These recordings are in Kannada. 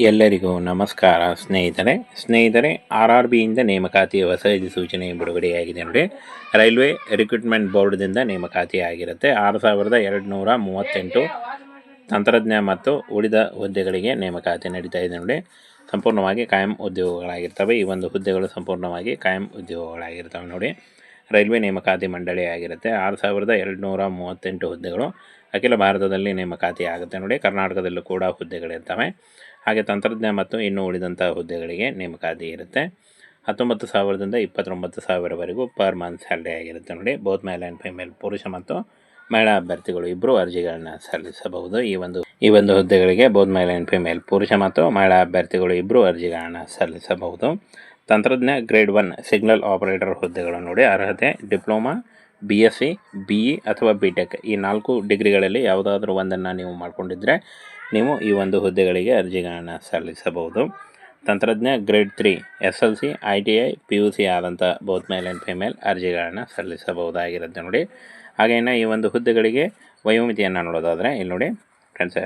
ಎಲ್ಲರಿಗೂ ನಮಸ್ಕಾರ ಸ್ನೇಹಿತರೆ. ಸ್ನೇಹಿತರೆ ಆರ್ ಆರ್ ಬಿಯಿಂದ ನೇಮಕಾತಿಯ ಹೊಸ ಸೂಚನೆ ಬಿಡುಗಡೆಯಾಗಿದೆ ನೋಡಿ. ರೈಲ್ವೆ ರಿಕ್ರೂಟ್ಮೆಂಟ್ ಬೋರ್ಡ್ದಿಂದ ನೇಮಕಾತಿ ಆಗಿರುತ್ತೆ ಆರು ಸಾವಿರದ ಎರಡು ನೂರ ಮೂವತ್ತೆಂಟು ತಂತ್ರಜ್ಞ ಮತ್ತು ಉಳಿದ ಹುದ್ದೆಗಳಿಗೆ ನೇಮಕಾತಿ ನಡೀತಾ ಇದೆ ನೋಡಿ. ಸಂಪೂರ್ಣವಾಗಿ ಕಾಯಂ ಉದ್ಯೋಗಗಳಾಗಿರ್ತವೆ. ಈ ಒಂದು ಹುದ್ದೆಗಳು ಸಂಪೂರ್ಣವಾಗಿ ಕಾಯಂ ಉದ್ಯೋಗಗಳಾಗಿರ್ತವೆ ನೋಡಿ. ರೈಲ್ವೆ ನೇಮಕಾತಿ ಮಂಡಳಿ ಆಗಿರುತ್ತೆ. ಆರು ಸಾವಿರದ ಎರಡು ನೂರ ಮೂವತ್ತೆಂಟು ಹುದ್ದೆಗಳು ಅಖಿಲ ಭಾರತದಲ್ಲಿ ನೇಮಕಾತಿ ಆಗುತ್ತೆ ನೋಡಿ. ಕರ್ನಾಟಕದಲ್ಲೂ ಕೂಡ ಹುದ್ದೆಗಳಿರ್ತವೆ. ಹಾಗೆ ತಂತ್ರಜ್ಞ ಮತ್ತು ಇನ್ನೂ ಉಳಿದಂಥ ಹುದ್ದೆಗಳಿಗೆ ನೇಮಕಾತಿ ಇರುತ್ತೆ. ಹತ್ತೊಂಬತ್ತು ಸಾವಿರದಿಂದ ಇಪ್ಪತ್ತೊಂಬತ್ತು ಸಾವಿರವರೆಗೂ ಪರ್ ಮಂತ್ ಸ್ಯಾಲ್ರಿ ಆಗಿರುತ್ತೆ ನೋಡಿ. ಬೋತ್ ಮೇಲ್ ಆ್ಯಂಡ್ ಫಿಮೇಲ್ ಪುರುಷ ಮತ್ತು ಮಹಿಳಾ ಅಭ್ಯರ್ಥಿಗಳು ಇಬ್ಬರು ಅರ್ಜಿಗಳನ್ನ ಸಲ್ಲಿಸಬಹುದು. ಈ ಒಂದು ಈ ಒಂದು ಹುದ್ದೆಗಳಿಗೆ ಬೋತ್ ಮೇಲ್ ಆ್ಯಂಡ್ ಫಿಮೇಲ್ ಪುರುಷ ಮತ್ತು ಮಹಿಳಾ ಅಭ್ಯರ್ಥಿಗಳು ಇಬ್ಬರು ಅರ್ಜಿಗಳನ್ನು ಸಲ್ಲಿಸಬಹುದು. ತಂತ್ರಜ್ಞ ಗ್ರೇಡ್ ಒನ್ ಸಿಗ್ನಲ್ ಆಪರೇಟರ್ ಹುದ್ದೆಗಳು ನೋಡಿ. ಅರ್ಹತೆ, diploma B S C B E ಅಥವಾ ಬಿ ಟೆಕ್ ಈ ನಾಲ್ಕು ಡಿಗ್ರಿಗಳಲ್ಲಿ ಯಾವುದಾದ್ರೂ ಒಂದನ್ನು ನೀವು ಮಾಡಿಕೊಂಡಿದ್ದರೆ ನೀವು ಈ ಒಂದು ಹುದ್ದೆಗಳಿಗೆ ಅರ್ಜಿಗಳನ್ನು ಸಲ್ಲಿಸಬಹುದು. ತಂತ್ರಜ್ಞ grade three, S L C, I T I, P U C ಆದಂಥ ಬೋತ್ ಮೇಲ್ ಆ್ಯಂಡ್ ಫಿಮೇಲ್ ಅರ್ಜಿಗಳನ್ನು ಸಲ್ಲಿಸಬಹುದಾಗಿರುತ್ತೆ ನೋಡಿ. ಹಾಗೇನೆ ಈ ಒಂದು ಹುದ್ದೆಗಳಿಗೆ ವಯೋಮಿತಿಯನ್ನು ನೋಡೋದಾದರೆ ಇಲ್ಲಿ ನೋಡಿ ಫ್ರೆಂಡ್ಸ್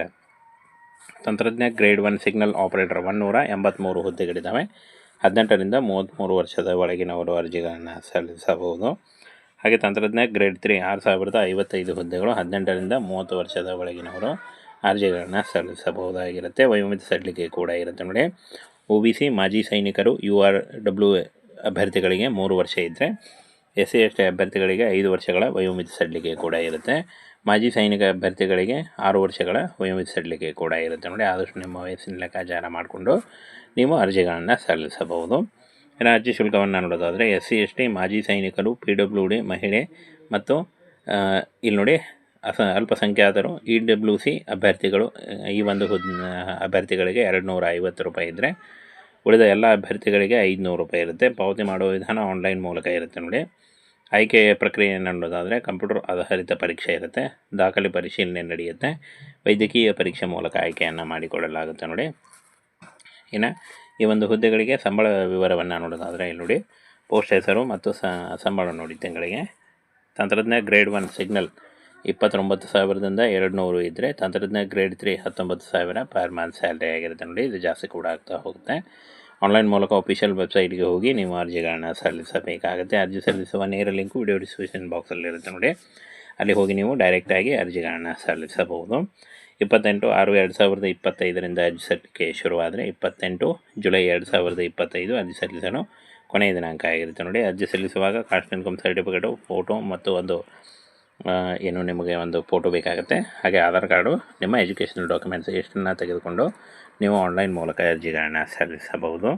ತಂತ್ರಜ್ಞ ಗ್ರೇಡ್ ಒನ್ ಸಿಗ್ನಲ್ ಆಪರೇಟರ್ ಒನ್ನೂರ ಎಂಬತ್ತ್ಮೂರು ಹುದ್ದೆಗಳಿದ್ದಾವೆ. ಹದಿನೆಂಟರಿಂದ ಮೂವತ್ತ್ಮೂರು ವರ್ಷದ ಒಳಗಿನವರು ಅರ್ಜಿಗಳನ್ನು ಸಲ್ಲಿಸಬಹುದು. ಹಾಗೆ ತಂತ್ರಜ್ಞ ಗ್ರೇಡ್ ತ್ರೀ, ಆರು ಸಾವಿರದ ಐವತ್ತೈದು ಹುದ್ದೆಗಳು ಹದಿನೆಂಟರಿಂದ ಮೂವತ್ತು ವರ್ಷದ ಒಳಗಿನವರು ಅರ್ಜಿಗಳನ್ನು ಸಲ್ಲಿಸಬಹುದಾಗಿರುತ್ತೆ, ವಯೋಮಿತಿ ಸಡಿಲಿಕೆ ಕೂಡ ಇರುತ್ತೆ ನೋಡಿ. ಒ ಬಿ ಸಿ, ಮಾಜಿ ಸೈನಿಕರು, ಯು ಆರ್ ಡಬ್ಲ್ಯೂ ಅಭ್ಯರ್ಥಿಗಳಿಗೆ ಮೂರು ವರ್ಷ ಇದ್ದರೆ ಎಸ್ ಸಿ ಎಸ್ ಟಿ ಅಭ್ಯರ್ಥಿಗಳಿಗೆ ಐದು ವರ್ಷಗಳ ವಯೋಮಿತಿ ಸಡಿಲಿಕೆ ಕೂಡ ಇರುತ್ತೆ. ಮಾಜಿ ಸೈನಿಕ ಅಭ್ಯರ್ಥಿಗಳಿಗೆ ಆರು ವರ್ಷಗಳ ವಯೋಮಿತಿ ಸಡಿಲಿಕೆ ಕೂಡ ಇರುತ್ತೆ ನೋಡಿ. ಆದಷ್ಟು ನಿಮ್ಮ ವಯಸ್ಸಿನ ಲೆಕ್ಕಾಚಾರ ಮಾಡಿಕೊಂಡು ನೀವು ಅರ್ಜಿಗಳನ್ನು ಸಲ್ಲಿಸಬಹುದು. ರಾಜ್ಯ ಶುಲ್ಕವನ್ನು ನೋಡೋದಾದರೆ, ಎಸ್ ಸಿ ಎಸ್ ಟಿ, ಮಾಜಿ ಸೈನಿಕರು, ಪಿ ಡಬ್ಲ್ಯೂ ಡಿ ಮಹಿಳೆ ಮತ್ತು ಇಲ್ಲಿ ನೋಡಿ ಅಸ ಅಲ್ಪಸಂಖ್ಯಾತರು ಇ ಡಬ್ಲ್ಯೂ ಸಿ ಅಭ್ಯರ್ಥಿಗಳು, ಈ ಒಂದು ಹುದ್ ಅಭ್ಯರ್ಥಿಗಳಿಗೆ ಎರಡು ನೂರ ಐವತ್ತು ರೂಪಾಯಿ ಇದ್ದರೆ ಉಳಿದ ಎಲ್ಲ ಅಭ್ಯರ್ಥಿಗಳಿಗೆ ಐದುನೂರು ರೂಪಾಯಿ ಇರುತ್ತೆ. ಪಾವತಿ ಮಾಡುವ ವಿಧಾನ ಆನ್ಲೈನ್ ಮೂಲಕ ಇರುತ್ತೆ ನೋಡಿ. ಆಯ್ಕೆ ಪ್ರಕ್ರಿಯೆಯನ್ನು ನೋಡೋದಾದರೆ ಕಂಪ್ಯೂಟರ್ ಆಧಾರಿತ ಪರೀಕ್ಷೆ ಇರುತ್ತೆ. ದಾಖಲೆ ಪರಿಶೀಲನೆ ನಡೆಯುತ್ತೆ. ವೈದ್ಯಕೀಯ ಪರೀಕ್ಷೆ ಮೂಲಕ ಆಯ್ಕೆಯನ್ನು ಮಾಡಿಕೊಳ್ಳಲಾಗುತ್ತೆ ನೋಡಿ. ಇನ್ನು ಈ ಒಂದು ಹುದ್ದೆಗಳಿಗೆ ಸಂಬಳ ವಿವರವನ್ನು ನೋಡೋದಾದರೆ ಇಲ್ಲಿ ನೋಡಿ. ಪೋಸ್ಟ್ ಹೆಸರು ಮತ್ತು ಸಂಬಳ ನೋಡಿ ತಿಂಗಳಿಗೆ. ತಂತ್ರಜ್ಞ ಗ್ರೇಡ್ ಒನ್ ಸಿಗ್ನಲ್. ಇಪ್ಪತ್ತೊಂಬತ್ತು ಸಾವಿರದಿಂದ ಎರಡು ನೂರು ಇದ್ದರೆ ತಂತ್ರಜ್ಞ ಗ್ರೇಡ್ ತ್ರೀ ಹತ್ತೊಂಬತ್ತು ಸಾವಿರ ಪರ್ ಮಂತ್ ಸ್ಯಾಲ್ರಿ ಆಗಿರುತ್ತೆ ನೋಡಿ, ಇದು ಜಾಸ್ತಿ ಕೂಡ ಆಗ್ತಾ ಹೋಗುತ್ತೆ. ಆನ್ಲೈನ್ ಮೂಲಕ ಅಫಿಷಿಯಲ್ ವೆಬ್ಸೈಟ್ಗೆ ಹೋಗಿ ನೀವು ಅರ್ಜಿಗಳನ್ನು ಸಲ್ಲಿಸಬೇಕಾಗುತ್ತೆ. ಅರ್ಜಿ ಸಲ್ಲಿಸುವ ನೇರ ಲಿಂಕು ವಿಡಿಯೋ ಡಿಸ್ಕ್ರಿಪ್ಷನ್ ಬಾಕ್ಸಲ್ಲಿರುತ್ತೆ ನೋಡಿ. ಅಲ್ಲಿ ಹೋಗಿ ನೀವು ಡೈರೆಕ್ಟಾಗಿ ಅರ್ಜಿಗಳನ್ನು ಸಲ್ಲಿಸಬಹುದು. ಇಪ್ಪತ್ತೆಂಟು ಆರು ಎರಡು ಸಾವಿರದ ಇಪ್ಪತ್ತೈದರಿಂದ ಅರ್ಜಿ ಸಲ್ಲಿಕೆ ಶುರುವಾದರೆ ಇಪ್ಪತ್ತೆಂಟು ಜುಲೈ ಎರಡು ಸಾವಿರದ ಇಪ್ಪತ್ತೈದು ಅರ್ಜಿ ಸಲ್ಲಿಸಲು ಕೊನೆಯ ದಿನಾಂಕ ಆಗಿರುತ್ತೆ ನೋಡಿ. ಅರ್ಜಿ ಸಲ್ಲಿಸುವಾಗ ಕಾಸ್ಟ್ ಇನ್ಕಮ್ ಸರ್ಟಿಫಿಕೇಟು ಫೋಟೋ ಮತ್ತು ಒಂದು ಏನು ನಿಮಗೆ ಒಂದು ಫೋಟೋ ಬೇಕಾಗುತ್ತೆ. ಹಾಗೆ ಆಧಾರ್ ಕಾರ್ಡು, ನಿಮ್ಮ ಎಜುಕೇಷನಲ್ ಡಾಕ್ಯುಮೆಂಟ್ಸ್ ಎಷ್ಟನ್ನು ತೆಗೆದುಕೊಂಡು ನೀವು ಆನ್ಲೈನ್ ಮೂಲಕ ಅರ್ಜಿಗಳನ್ನು ಸಲ್ಲಿಸಬಹುದು.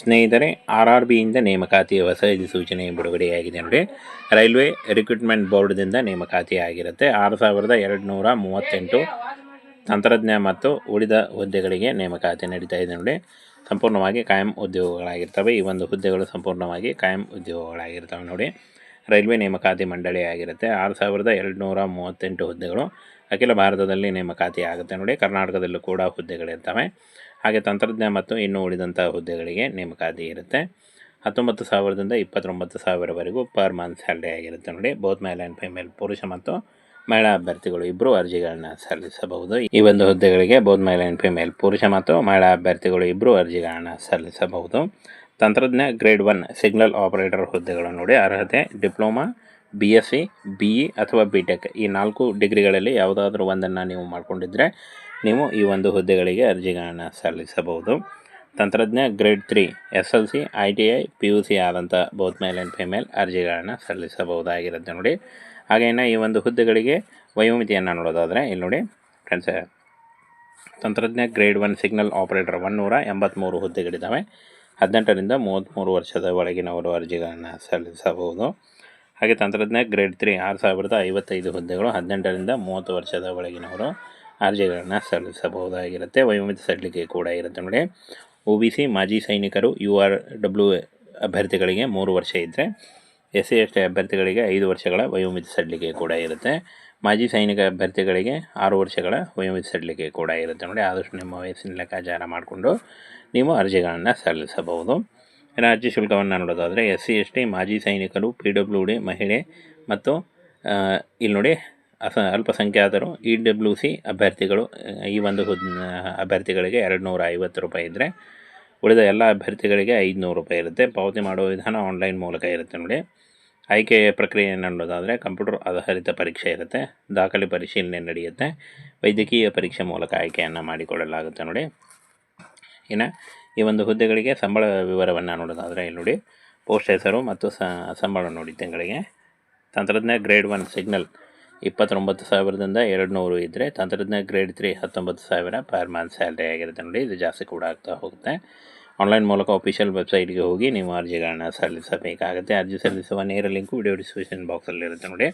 ಸ್ನೇಹಿತರೆ, ಆರ್ ಆರ್ ಬಿಯಿಂದ ನೇಮಕಾತಿಯ ಹೊಸ ಸೂಚನೆ ಬಿಡುಗಡೆಯಾಗಿದೆ ನೋಡಿ. ರೈಲ್ವೆ ರಿಕ್ರೂಟ್ಮೆಂಟ್ ಬೋರ್ಡ್ದಿಂದ ನೇಮಕಾತಿ ಆಗಿರುತ್ತೆ. ಆರು ಸಾವಿರದ ಎರಡು ನೂರ ಮೂವತ್ತೆಂಟು ತಂತ್ರಜ್ಞ ಮತ್ತು ಉಳಿದ ಹುದ್ದೆಗಳಿಗೆ ನೇಮಕಾತಿ ನಡೀತಾ ಇದೆ ನೋಡಿ. ಸಂಪೂರ್ಣವಾಗಿ ಕಾಯಂ ಉದ್ಯೋಗಗಳಾಗಿರ್ತವೆ. ಈ ಒಂದು ಹುದ್ದೆಗಳು ಸಂಪೂರ್ಣವಾಗಿ ಕಾಯಂ ಉದ್ಯೋಗಗಳಾಗಿರ್ತವೆ ನೋಡಿ. ರೈಲ್ವೆ ನೇಮಕಾತಿ ಮಂಡಳಿ ಆಗಿರುತ್ತೆ. ಆರು ಸಾವಿರದ ಎರಡುನೂರ ಮೂವತ್ತೆಂಟು ಹುದ್ದೆಗಳು ಅಖಿಲ ಭಾರತದಲ್ಲಿ ನೇಮಕಾತಿ ಆಗುತ್ತೆ ನೋಡಿ. ಕರ್ನಾಟಕದಲ್ಲೂ ಕೂಡ ಹುದ್ದೆಗಳಿರ್ತವೆ. ಹಾಗೆ ತಂತ್ರಜ್ಞ ಮತ್ತು ಇನ್ನೂ ಉಳಿದಂಥ ಹುದ್ದೆಗಳಿಗೆ ನೇಮಕಾತಿ ಇರುತ್ತೆ. ಹತ್ತೊಂಬತ್ತು ಸಾವಿರದಿಂದ ಇಪ್ಪತ್ತೊಂಬತ್ತು ಸಾವಿರವರೆಗೂ ಪರ್ ಮಂತ್ ಸ್ಯಾಲ್ರಿ ಆಗಿರುತ್ತೆ ನೋಡಿ. ಬೋತ್ ಮೇಲ್ ಆ್ಯಂಡ್ ಫಿಮೇಲ್ ಪುರುಷ ಮತ್ತು ಮಹಿಳಾ ಅಭ್ಯರ್ಥಿಗಳು ಇಬ್ಬರು ಅರ್ಜಿಗಳನ್ನ ಸಲ್ಲಿಸಬಹುದು. ಈ ಒಂದು ಹುದ್ದೆಗಳಿಗೆ ಬೋತ್ ಮೇಲ್ ಆ್ಯಂಡ್ ಫಿಮೇಲ್ ಪುರುಷ ಮತ್ತು ಮಹಿಳಾ ಅಭ್ಯರ್ಥಿಗಳು ಇಬ್ಬರು ಅರ್ಜಿಗಳನ್ನು ಸಲ್ಲಿಸಬಹುದು. ತಂತ್ರಜ್ಞ ಗ್ರೇಡ್ ಒನ್ ಸಿಗ್ನಲ್ ಆಪರೇಟರ್ ಹುದ್ದೆಗಳು ನೋಡಿ ಅರ್ಹತೆ, diploma B S C B E ಅಥವಾ ಬಿ ಟೆಕ್ ಈ ನಾಲ್ಕು ಡಿಗ್ರಿಗಳಲ್ಲಿ ಯಾವುದಾದ್ರೂ ಒಂದನ್ನು ನೀವು ಮಾಡಿಕೊಂಡಿದ್ದರೆ ನೀವು ಈ ಒಂದು ಹುದ್ದೆಗಳಿಗೆ ಅರ್ಜಿಗಳನ್ನು ಸಲ್ಲಿಸಬಹುದು. ತಂತ್ರಜ್ಞ grade three, S L C, I T I, P U C ಆದಂಥ ಬೌತ್ ಮೇಲ್ ಆ್ಯಂಡ್ ಫಿಮೇಲ್ ಅರ್ಜಿಗಳನ್ನು ಸಲ್ಲಿಸಬಹುದಾಗಿರುತ್ತೆ ನೋಡಿ. ಹಾಗೇನ ಈ ಒಂದು ಹುದ್ದೆಗಳಿಗೆ ವಯೋಮಿತಿಯನ್ನು ನೋಡೋದಾದರೆ ಇಲ್ಲಿ ನೋಡಿ ಫ್ರೆಂಡ್ಸ್ ತಂತ್ರಜ್ಞ ಗ್ರೇಡ್ ಒನ್ ಸಿಗ್ನಲ್ ಆಪರೇಟರ್ ಒನ್ನೂರ ಎಂಬತ್ತ್ಮೂರು ಹುದ್ದೆಗಳಿದ್ದಾವೆ. ಹದಿನೆಂಟರಿಂದ ಮೂವತ್ತ್ಮೂರು ವರ್ಷದ ಒಳಗಿನವರು ಅರ್ಜಿಗಳನ್ನು ಸಲ್ಲಿಸಬಹುದು. ಹಾಗೆ ತಂತ್ರಜ್ಞ ಗ್ರೇಡ್ ತ್ರೀ ಆರು ಸಾವಿರದ ಐವತ್ತೈದು ಹುದ್ದೆಗಳು ಹದಿನೆಂಟರಿಂದ ಮೂವತ್ತು ವರ್ಷದ ಒಳಗಿನವರು ಅರ್ಜಿಗಳನ್ನು ಸಲ್ಲಿಸಬಹುದಾಗಿರುತ್ತೆ. ವಯೋಮಿತಿ ಸಲ್ಲಿಕೆ ಕೂಡ ಇರುತ್ತೆ ನೋಡಿ. ಒ ಬಿ ಸಿ ಮಾಜಿ ಸೈನಿಕರು ಯು ಆರ್ ಡಬ್ಲ್ಯೂ ಅಭ್ಯರ್ಥಿಗಳಿಗೆ ಮೂರು ವರ್ಷ ಇದ್ದರೆ ಎಸ್ ಸಿ ಎಸ್ ಟಿ ಅಭ್ಯರ್ಥಿಗಳಿಗೆ ಐದು ವರ್ಷಗಳ ವಯೋಮಿತಿ ಸಡ್ಲಿಕೆ ಕೂಡ ಇರುತ್ತೆ. ಮಾಜಿ ಸೈನಿಕ ಅಭ್ಯರ್ಥಿಗಳಿಗೆ ಆರು ವರ್ಷಗಳ ವಯೋಮಿತಿ ಸಲ್ಲಿಕೆ ಕೂಡ ಇರುತ್ತೆ ನೋಡಿ. ಆದಷ್ಟು ನಿಮ್ಮ ವಯಸ್ಸಿನ ಲೆಕ್ಕಾಚಾರ ಮಾಡಿಕೊಂಡು ನೀವು ಅರ್ಜಿಗಳನ್ನು ಸಲ್ಲಿಸಬಹುದು. ಅರ್ಜಿ ಶುಲ್ಕವನ್ನು ನೋಡೋದಾದರೆ ಎಸ್ ಸಿ ಎಸ್ ಟಿ ಮಾಜಿ ಸೈನಿಕರು, ಪಿ ಡಬ್ಲ್ಯೂ ಡಿ ಮಹಿಳೆ ಮತ್ತು ಇಲ್ಲಿ ನೋಡಿ ಅಸ, ಅಲ್ಪಸಂಖ್ಯಾತರು, ಇ ಡಬ್ಲ್ಯೂ ಸಿ ಅಭ್ಯರ್ಥಿಗಳು, ಈ ಒಂದು ಅಭ್ಯರ್ಥಿಗಳಿಗೆ ಎರಡು ನೂರ ಐವತ್ತು ರೂಪಾಯಿ ಇದ್ದರೆ ಉಳಿದ ಎಲ್ಲ ಅಭ್ಯರ್ಥಿಗಳಿಗೆ ಐದುನೂರು ರೂಪಾಯಿ ಇರುತ್ತೆ. ಪಾವತಿ ಮಾಡುವ ವಿಧಾನ ಆನ್ಲೈನ್ ಮೂಲಕ ಇರುತ್ತೆ ನೋಡಿ. ಆಯ್ಕೆ ಪ್ರಕ್ರಿಯೆ ನೋಡೋದಾದರೆ ಕಂಪ್ಯೂಟರ್ ಆಧಾರಿತ ಪರೀಕ್ಷೆ ಇರುತ್ತೆ, ದಾಖಲೆ ಪರಿಶೀಲನೆ ನಡೆಯುತ್ತೆ, ವೈದ್ಯಕೀಯ ಪರೀಕ್ಷೆ ಮೂಲಕ ಆಯ್ಕೆಯನ್ನು ಮಾಡಿಕೊಳ್ಳಲಾಗುತ್ತೆ ನೋಡಿ. ಇನ್ನು ಈ ಒಂದು ಹುದ್ದೆಗಳಿಗೆ ಸಂಬಳ ವಿವರವನ್ನು ನೋಡೋದಾದರೆ ಇಲ್ಲಿ ನೋಡಿ, ಪೋಸ್ಟ್ ಹೆಸರು ಮತ್ತು ಸಂಬಳ ನೋಡಿ ತಿಂಗಳಿಗೆ. ತಂತ್ರಜ್ಞ ಗ್ರೇಡ್ ಒನ್ ಸಿಗ್ನಲ್ ಇಪ್ಪತ್ತೊಂಬತ್ತು ಸಾವಿರದಿಂದ ಎರಡು ನೂರು ಇದ್ದರೆ ತಂತ್ರಜ್ಞ ಗ್ರೇಡ್ ತ್ರೀ ಹತ್ತೊಂಬತ್ತು ಸಾವಿರ ಪರ್ ಮಂತ್ ಸ್ಯಾಲ್ರಿ ಆಗಿರುತ್ತೆ ನೋಡಿ, ಇದು ಜಾಸ್ತಿ ಕೂಡ ಆಗ್ತಾ ಹೋಗುತ್ತೆ. ಆನ್ಲೈನ್ ಮೂಲಕ ಅಫಿಷಿಯಲ್ ವೆಬ್ಸೈಟ್ಗೆ ಹೋಗಿ ನೀವು ಅರ್ಜಿಗಳನ್ನು ಸಲ್ಲಿಸಬೇಕಾಗುತ್ತೆ. ಅರ್ಜಿ ಸಲ್ಲಿಸುವ ನೇರ ಲಿಂಕು ವಿಡಿಯೋ ಡಿಸ್ಕ್ರಿಪ್ಷನ್ ಬಾಕ್ಸಲ್ಲಿರುತ್ತೆ ನೋಡಿ.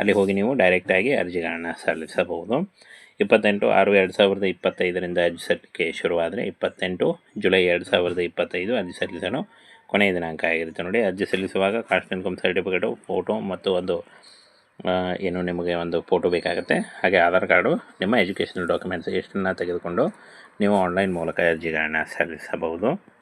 ಅಲ್ಲಿ ಹೋಗಿ ನೀವು ಡೈರೆಕ್ಟಾಗಿ ಅರ್ಜಿಗಳನ್ನು ಸಲ್ಲಿಸಬಹುದು. ಇಪ್ಪತ್ತೆಂಟು ಆರು ಎರಡು ಸಾವಿರದ ಇಪ್ಪತ್ತೈದರಿಂದ ಅರ್ಜಿ ಸಲ್ಲಿಕೆ ಶುರುವಾದರೆ ಇಪ್ಪತ್ತೆಂಟು ಜುಲೈ ಎರಡು ಸಾವಿರದ ಇಪ್ಪತ್ತೈದು ಅರ್ಜಿ ಸಲ್ಲಿಸಲು ಕೊನೆಯ ದಿನಾಂಕ ಆಗಿರುತ್ತೆ ನೋಡಿ. ಅರ್ಜಿ ಸಲ್ಲಿಸುವಾಗ ಕಾಸ್ಟ್ ಇನ್ಕಮ್ ಸರ್ಟಿಫಿಕೇಟು ಫೋಟೋ ಮತ್ತು ಒಂದು ಏನು ನಿಮಗೆ ಒಂದು ಫೋಟೋ ಬೇಕಾಗುತ್ತೆ. ಹಾಗೆ ಆಧಾರ್ ಕಾರ್ಡು, ನಿಮ್ಮ ಎಜುಕೇಷನಲ್ ಡಾಕ್ಯುಮೆಂಟ್ಸ್ ಎಷ್ಟನ್ನು ತೆಗೆದುಕೊಂಡು ನೀವು ಆನ್ಲೈನ್ ಮೂಲಕ ಅರ್ಜಿಗಳನ್ನು ಸಲ್ಲಿಸಬಹುದು.